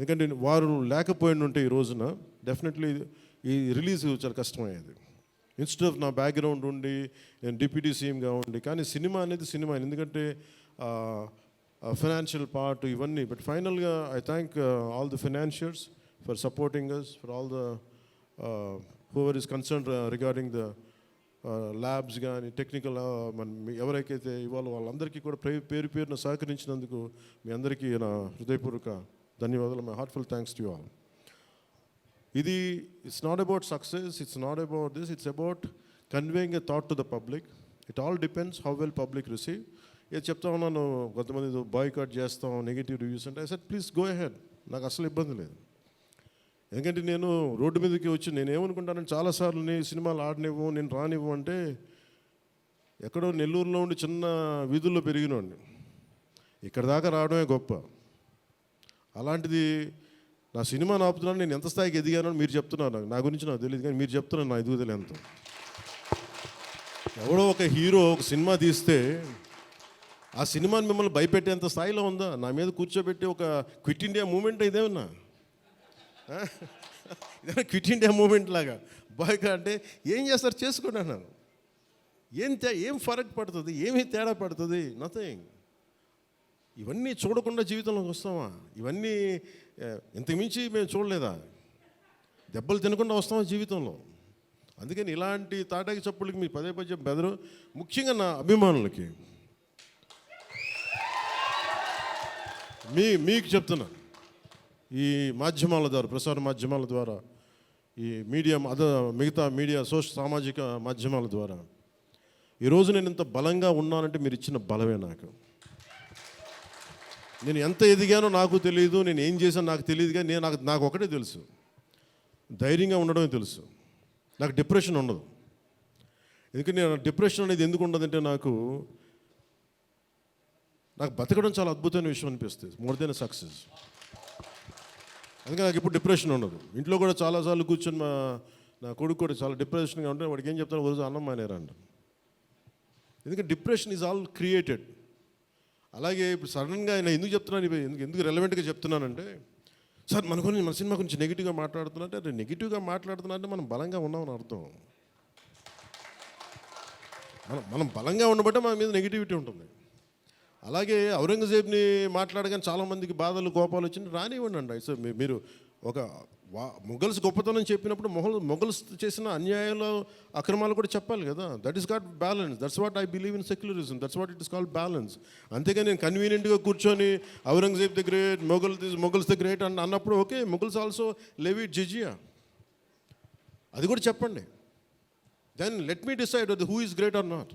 ఎందుకంటే వారు లేకపోయిన ఉంటే ఈ రోజున డెఫినెట్లీ ఈ రిలీజ్ చాలా కష్టమయ్యేది. ఇన్స్టెడ్ ఆఫ్ నా బ్యాక్గ్రౌండ్ ఉండి నేను డిప్యూటీ సీఎంగా ఉండి కానీ సినిమా అనేది సినిమా ఎందుకంటే ఫైనాన్షియల్ పార్ట్ ఇవన్నీ. బట్ ఫైనల్గా I thank all the financiers for supporting us for all the whoever is concern regarding the labs కానీ టెక్నికల్ మన ఎవరికైతే ఇవాళ వాళ్ళందరికీ కూడా పేరు పేరున సహకరించినందుకు మీ అందరికీ నా హృదయపూర్వక ధన్యవాదాలు. My heartful thanks to all ఇది it's not about success it's not about this it's about conveying a thought to the public it all depends how well public receive ఏది చెప్తా ఉన్నాను కొంతమంది బాయ్కాట్ చేస్తాం నెగిటివ్ రివ్యూస్ అంటే I said please go ahead నాకు అసలు ఇబ్బంది లేదు. ఎందుకంటే నేను రోడ్డు మీదకి వచ్చి నేను ఏమనుకుంటానంటే చాలాసార్లు నీ సినిమాలు ఆడనివ్వు నేను రానివ్వు అంటే ఎక్కడో నెల్లూరులో ఉండి చిన్న వీధుల్లో పెరిగినోడిని. ఇక్కడ దాకా రావడమే గొప్ప. అలాంటిది నా సినిమా ఆపుతున్నాను నేను ఎంత స్థాయికి ఎదిగానో మీరు చెప్తున్నారు నాకు. నా గురించి నాకు తెలియదు కానీ మీరు చెప్తున్నారు నా ఎదుగుదల ఎంత. ఎవడో ఒక హీరో ఒక సినిమా తీస్తే ఆ సినిమాని మిమ్మల్ని భయపెట్టేంత స్థాయిలో ఉందా? నా మీద కూర్చోబెట్టి ఒక క్విట్ ఇండియా మూమెంట్ ఇదేమన్నా ఇదేమన్నా క్విట్ ఇండియా మూమెంట్ లాగా? బాయ్గా అంటే ఏం చేస్తారు? చేసుకుంటాను ఏం తే ఏం ఫరక్ పడుతుంది? ఏమీ తేడా పడుతుంది? నథింగ్. ఇవన్నీ చూడకుండా జీవితంలోకి వస్తామా? ఇవన్నీ ఇంతకుమించి మేము చూడలేదా? దెబ్బలు తినకుండా వస్తామా జీవితంలో? అందుకని ఇలాంటి తాటాకి చప్పులకి మీ పదే పదే బెదరు. ముఖ్యంగా నా అభిమానులకి. మీ మీకు చెప్తున్నా. ఈ మాధ్యమాల ద్వారా ప్రసార మాధ్యమాల ద్వారా ఈ మీడియా అద మిగతా మీడియా సోషల్ సామాజిక మాధ్యమాల ద్వారా. ఈరోజు నేను ఇంత బలంగా ఉన్నానంటే మీరు ఇచ్చిన బలమే నాకు. నేను ఎంత ఎదిగానో నాకు తెలియదు నేను ఏం చేశానో నాకు తెలియదు కానీ నేను నాకు నాకు ఒకటే తెలుసు. ధైర్యంగా ఉండడమే తెలుసు. నాకు డిప్రెషన్ ఉండదు. ఎందుకంటే నేను డిప్రెషన్ అనేది ఎందుకు ఉండదంటే నాకు నాకు బతకడం చాలా అద్భుతమైన విషయం అనిపిస్తుంది. మోర్ దెన్ సక్సెస్ అందుకే నాకు ఇప్పుడు డిప్రెషన్ ఉండదు. ఇంట్లో కూడా చాలాసార్లు కూర్చొని మా నా కొడుకు కూడా చాలా డిప్రెషన్గా ఉంటే వాడికి ఏం చెప్తాను రోజు అన్నం మానేరంట ఎందుకంటే డిప్రెషన్ ఈజ్ ఆల్ క్రియేటెడ్ అలాగే ఇప్పుడు సడన్గా ఆయన ఎందుకు చెప్తున్నాను ఎందుకు ఎందుకు రెలవెంట్గా చెప్తున్నానంటే సార్ మన గురించి మన సినిమా గురించి నెగిటివ్గా మాట్లాడుతున్నట్టే అంటే నెగిటివ్గా మాట్లాడుతున్నారంటే మనం బలంగా ఉన్నామని అర్థం. మనం మనం బలంగా ఉండబట్టే మన మీద నెగిటివిటీ ఉంటుంది. అలాగే ఔరంగజేబ్ని మాట్లాడగానే చాలామందికి బాధలు కోపాలు వచ్చింది రానివ్వండి అండి. సో మీరు ఒక వా మొఘల్స్ గొప్పతనం చెప్పినప్పుడు మొఘల్ మొఘల్స్ చేసిన అన్యాయాలు అక్రమాలు కూడా చెప్పాలి కదా. That is got balance that's what I believe in secularism that's what it is called balance అంతేగాని నేను కన్వీనియంట్గా కూర్చొని Aurangzeb the great Mughal Mughals the great అని అన్నప్పుడు okay Mughals also levy jizya. అది కూడా చెప్పండి. Then let me decide who is great or not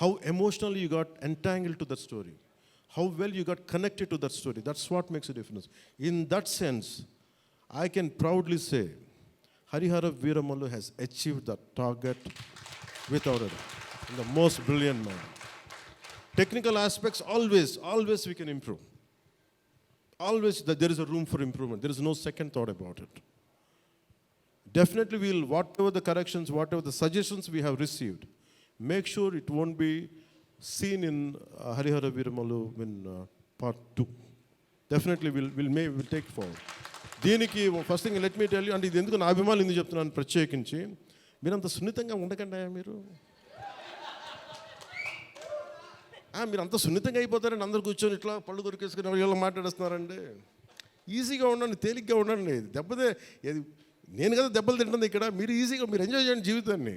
how emotionally you got entangled to that story, how well you got connected to that story. That's what makes a difference. In that sense, I can proudly say Harihara Veeramallu has achieved that target without doubt. In the most brilliant manner. Technical aspects, always, always we can improve. Always there is a room for improvement. There is no second thought about it. Definitely, we'll, whatever the corrections, whatever the suggestions we have received, make sure it won't be seen in uh, Harihara Viramalu in uh, part two. Definitely, we'll, we'll, may, we'll take forward. దీనికి first thing let me tell you అంటే ఇది ఎందుకు నా అభిమానులు ఎందుకు చెప్తున్నాను ప్రత్యేకించి మీరు అంత సున్నితంగా ఉండకండి మీరు మీరు అంత సున్నితంగా అయిపోతారండి అందరు కూర్చొని ఇట్లా పళ్ళు దొరికేసుకుని వీళ్ళు మాట్లాడేస్తున్నారండి ఈజీగా ఉండండి తేలిగ్గా ఉండండి దెబ్బతే నేను కదా దెబ్బలు తింటుంది ఇక్కడ మీరు ఈజీగా మీరు ఎంజాయ్ చేయండి జీవితాన్ని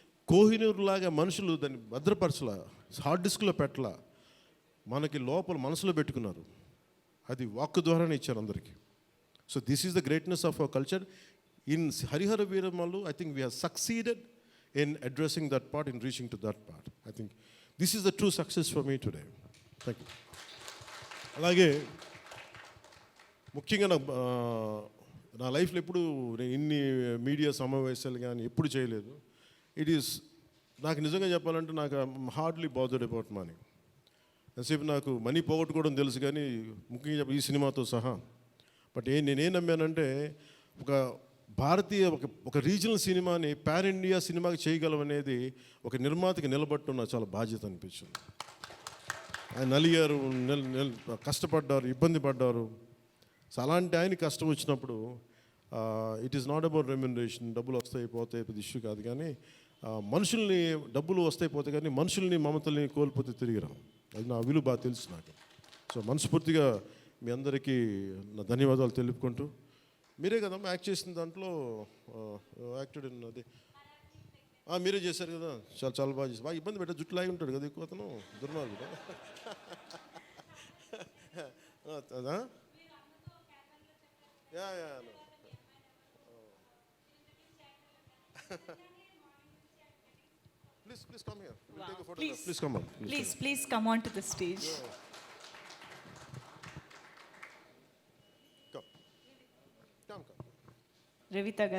కోహినూరులాగా మనుషులు దాన్ని భద్రపరచలా హార్డ్ డిస్క్లో పెట్టలా మనకి లోపల మనసులో పెట్టుకున్నారు. అది వాక్ ద్వారానే ఇచ్చారు అందరికీ. So this is the greatness of our culture in Hari Hara Veera Mallu I think we have succeeded in addressing that part in reaching to that part I think this is the true success for me today thank you అలాగే ముఖ్యంగా నా నా లైఫ్లో ఎప్పుడు నేను ఇన్ని media సమావేశాలు కానీ ఎప్పుడు చేయలేదు. ఇట్ ఈస్ నాకు నిజంగా చెప్పాలంటే నాకు హార్డ్లీ బాదర్డ్ అబౌట్ మనీ ఎంతసేపు నాకు మనీ పోగొట్టుకోవడం తెలుసు కానీ ముఖ్యంగా చెప్ప ఈ సినిమాతో సహా. బట్ ఏ నేనేం నమ్మానంటే ఒక భారతీయ ఒక ఒక రీజనల్ సినిమాని పాన్ ఇండియా సినిమాకి చేయగలం అనేది ఒక నిర్మాతకి నిలబట్టడం నాకు చాలా బాధ్యత అనిపించింది. ఆయన నలిగారు కష్టపడ్డారు ఇబ్బంది పడ్డారు. సో అలాంటి ఆయన కష్టం వచ్చినప్పుడు it is not about remuneration డబ్బులు వస్తాయి పోతాయి పెద్ద ఇష్యూ కాదు కానీ మనుషుల్ని డబ్బులు వస్తాయి పోతే కానీ మనుషుల్ని మమతల్ని కోల్పోతే తిరిగి రాం అది నా విలువ బాగా తెలుసు నాకు. సో మనస్ఫూర్తిగా మీ అందరికీ నా ధన్యవాదాలు తెలుపుకుంటూ మీరే కదమ్మా యాక్ట్ చేసిన దాంట్లో యాక్టెడ్ అది. మీరే చేశారు కదా. చాలా చాలా బాగా చేసి బాగా ఇబ్బంది పెట్ట జుట్టు లాగి ఉంటాడు కదా ఎక్కువ అతను. దుర్మార్గుడు. అదా? Yeah yeah Please, please come here. We'll take a photograph. Please. Please come on. Please, please come on to the stage. Come. Come, come. Revita